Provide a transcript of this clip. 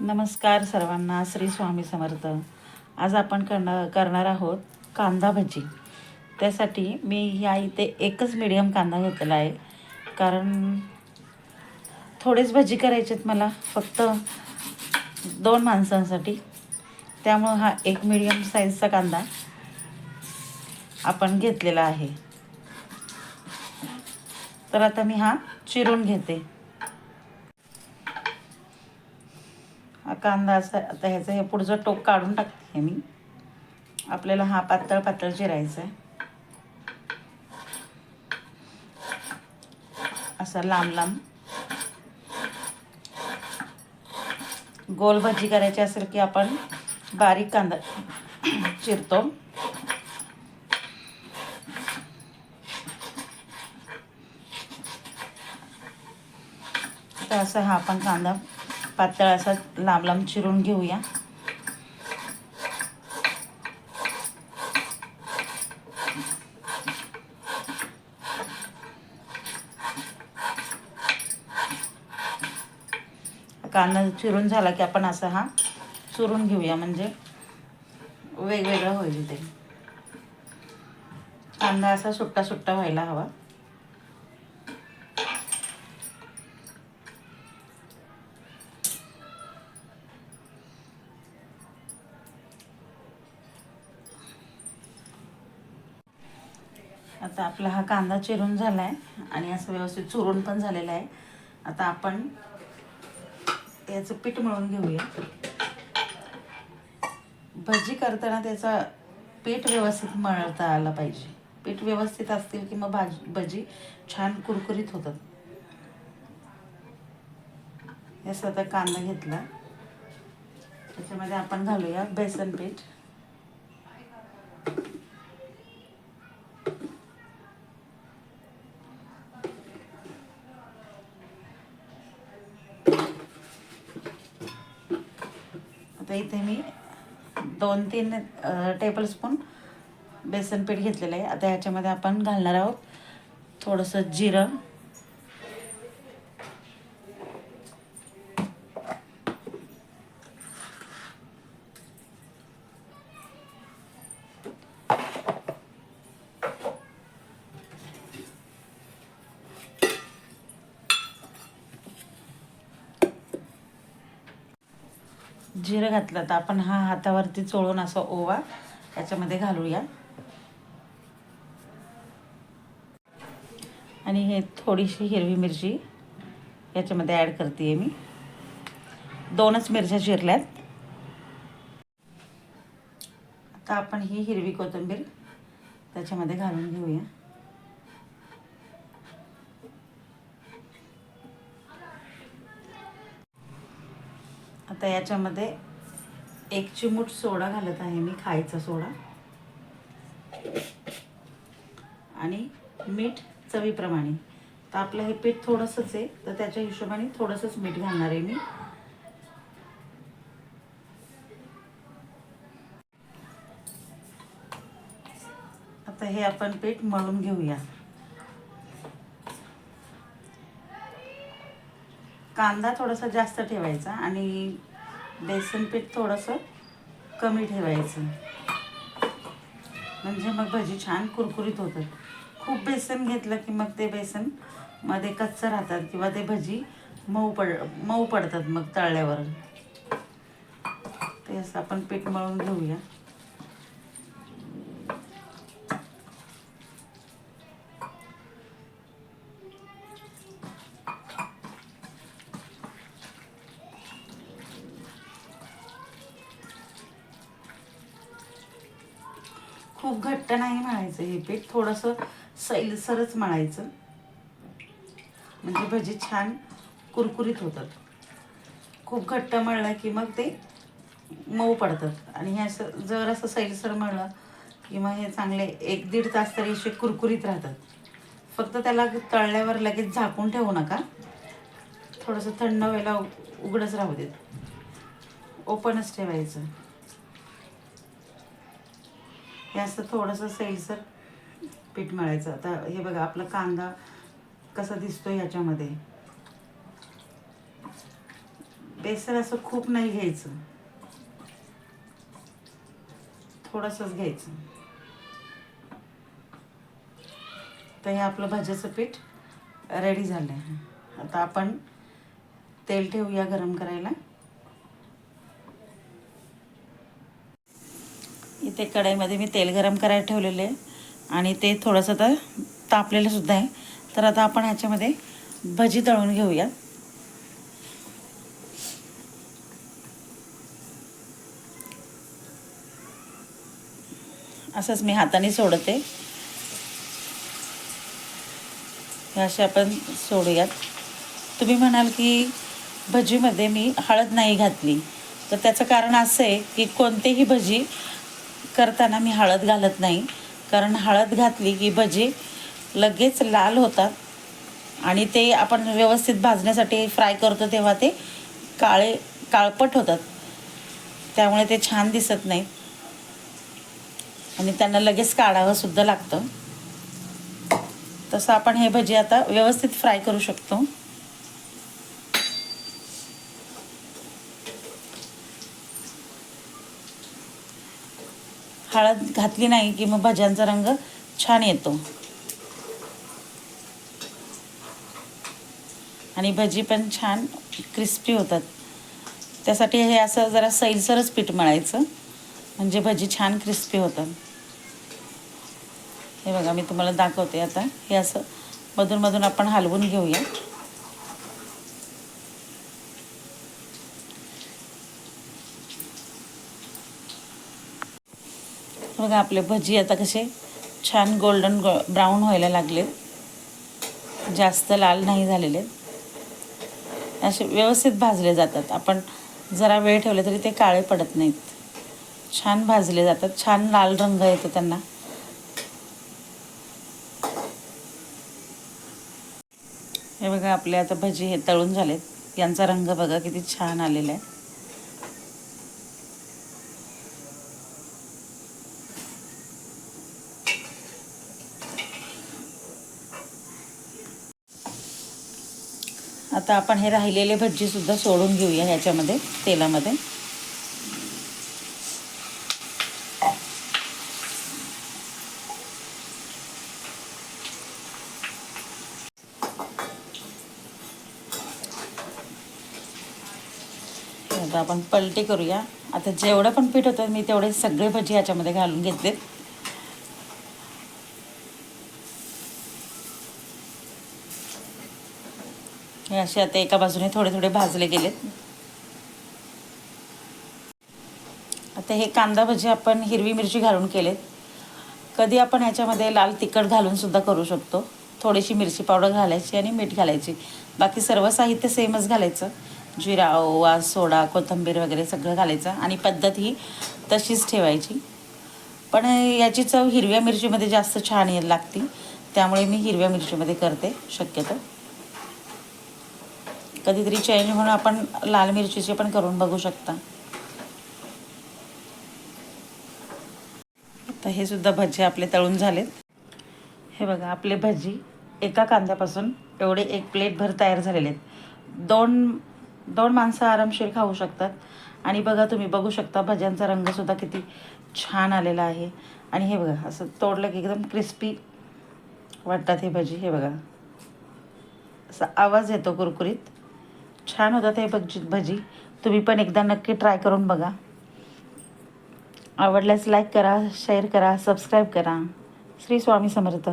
नमस्कार सर्वांना श्री स्वामी समर्थ. आज आपण करणार करणार आहोत कांदा भजी. त्यासाठी मी ह्या इथे एकच मिडियम कांदा घेतलेला आहे. कारण थोडेच भजी करायचे आहेत मला फक्त दोन माणसांसाठी. त्यामुळं हा एक मिडियम साईजचा कांदा आपण घेतलेला आहे. तर आता मी हा चिरून घेते. हा कांदा असा आता ह्याचं हे पुढचं टोक काढून टाकते मी. आपल्याला हा पातळ पातळ चिरायचा आहे. असा लांब लांब. गोल भाजी करायची असेल की आपण बारीक कांदा चिरतो. तर असा हा आपण कांदा पातळ असा लांब लांब चिरून घेऊया. कांदा चिरून झाला की आपण असा हा चुरून घेऊया म्हणजे वेगवेगळं होईल ते. कांदा असा सुट्टा सुट्टा व्हायला हवा. आता आपला हा कांदा चिरून झाला आहे आणि असं व्यवस्थित चुरून पण झालेला आहे. आता आपण याचं पीठ मळून घेऊया. भजी करताना त्याचा पीठ व्यवस्थित मळता आला पाहिजे. पीठ व्यवस्थित असतील की मग भाजी भजी छान कुरकुरीत होतात. याचा आता कांदा घेतला. त्याच्यामध्ये आपण घालूया बेसन पीठ. तर इथे मी दोन तीन टेबलस्पून बेसन पीठ घेतलेलं आहे. आता ह्याच्यामध्ये आपण घालणार आहोत थोडंसं जिरं. जिरं घातलं तर आपण हा हातावरती चोळून असा ओवा याच्यामध्ये घालूया. आणि हे थोडीशी हिरवी मिरची याच्यामध्ये ॲड करते आहे मी. दोनच मिरच्या चिरल्यात आता आपण ही हिरवी कोथिंबीर त्याच्यामध्ये घालून घेऊया. आता याच्यामध्ये एक चिमूट सोडा घालत आहे मी खायचा सोडा. आणि मीठ चवीप्रमाणे. तर आपलं हे पीठ थोडंसंच आहे तर त्याच्या हिशोबाने थोडंसंच मीठ घालणार आहे मी. आता हे आपण पीठ मळून घेऊया. कांदा थोडासा जास्त ठेवायचा आणि बेसन पीठ थोडंसं कमी ठेवायचं. म्हणजे मग भजी छान कुरकुरीत होतात. खूप बेसन घेतलं की मग ते बेसनमध्ये कच्चं राहतात किंवा ते भजी मऊ पड मऊ पडतात मग तळल्यावर. ते असं आपण पीठ मळून घेऊया. खूप घट्ट नाही मळायचं हे पीठ थोडंसं सैलसरच मळायचं. म्हणजे भजी छान कुरकुरीत होतात. खूप घट्ट मळलं की मग ते मऊ पडतात. आणि हे असं जर असं सैलसर मळलं की मग हे चांगले एक दीड तास तरी असे कुरकुरीत राहतात. फक्त त्याला तळल्यावर लगेच झाकून ठेवू नका. थोडंसं थंड व्हायला उघडच राहू देत. ओपनच ठेवायचं. हे असं थोडंसं सैलसर पीठ मळायचं. आता हे बघा आपला कांदा कसा दिसतो ह्याच्यामध्ये बेसन असं खूप नाही घ्यायचं. थोडंसंच घ्यायचं. तर हे आपलं भाज्याचं पीठ रेडी झालं आहे आता आपण तेल ठेवूया गरम करायला. इथे कढईमध्ये मी तेल गरम करायला ठेवलेले आहे. आणि ते थोडंसं आता तापलेलं सुद्धा आहे. तर आता आपण ह्याच्यामध्ये भजी तळून घेऊया. असंच मी हाताने सोडते. असे आपण सोडूयात. तुम्ही म्हणाल की भजीमध्ये मी हळद नाही घातली. तर त्याचं कारण असं आहे की कोणतेही भजी करताना मी हळद घालत नाही. कारण हळद घातली की भजी लगेच लाल होतात. आणि ते आपण व्यवस्थित भाजण्यासाठी फ्राय करतो तेव्हा ते काळे काळपट होतात. त्यामुळे ते छान दिसत नाहीत आणि त्यांना लगेच काढावंसुद्धा लागतं. तसं आपण हे भजी आता व्यवस्थित फ्राय करू शकतो. हळद घातली नाही की मग भज्यांचा रंग छान येतो. आणि भजी पण छान क्रिस्पी होतात. त्यासाठी हे असं जरा सैलसरच पीठ मळायचं. म्हणजे भजी छान क्रिस्पी होतात. हे बघा मी तुम्हाला दाखवते आता. हे असं मधून मधून आपण हलवून घेऊया. बघा आपले भजी आता कसे छान गोल्डन गो ब्राऊन व्हायला लागले जास्त लाल नाही झालेले. असे व्यवस्थित भाजले जातात. आपण जरा वेळ ठेवले तरी ते काळे पडत नाहीत. छान भाजले जातात. छान लाल रंग येतो त्यांना. हे बघा आपले आता भजी हे तळून झालेत. यांचा रंग बघा किती छान आलेला आहे. आता आपण हे राहिलेले भजी सुद्धा सोडून घेऊया ह्याच्यामध्ये तेलामध्ये. आता आपण पलटी करूया. आता जेवढं पण पीठ होतं मी तेवढे सगळे भजी ह्याच्यामध्ये घालून घेतलेत. असे आता एका बाजूने थोडे थोडे भाजले गेलेत. आता हे कांदा भजी आपण हिरवी मिरची घालून केलेत. कधी आपण ह्याच्यामध्ये लाल तिखट घालून सुद्धा करू शकतो. थोडीशी मिरची पावडर घालायची आणि मीठ घालायची. बाकी सर्व साहित्य सेमच घालायचं. जिरा ओवा सोडा कोथिंबीर वगैरे सगळं घालायचं आणि पद्धत ही तशीच ठेवायची. पण याची चव हिरव्या मिरचीमध्ये जास्त छान लागते. त्यामुळे मी हिरव्या मिरचीमध्ये करते शक्यतो. कधीतरी चेंज म्हणून आपण लाल मिरचीचे पण करून बघू शकता. आता हे सुद्धा भजी आपले तळून झालेत. हे बघा आपले भजी एका कांद्यापासून एवढे एक प्लेटभर तयार झालेले आहेत. दोन दोन माणसं आरामशीर खाऊ शकतात. आणि बघा तुम्ही बघू शकता भज्यांचा रंगसुद्धा किती छान आलेला आहे. आणि हे बघा असं तोडलं की एकदम क्रिस्पी वाटतात हे भजी. हे बघा. असा आवाज येतो कुरकुरीत. छान होतात हे भजी भजी. तुम्ही पण एकदा नक्की ट्राय करून बघा. आवडल्यास लाईक करा शेअर करा सबस्क्राईब करा. श्री स्वामी समर्थ.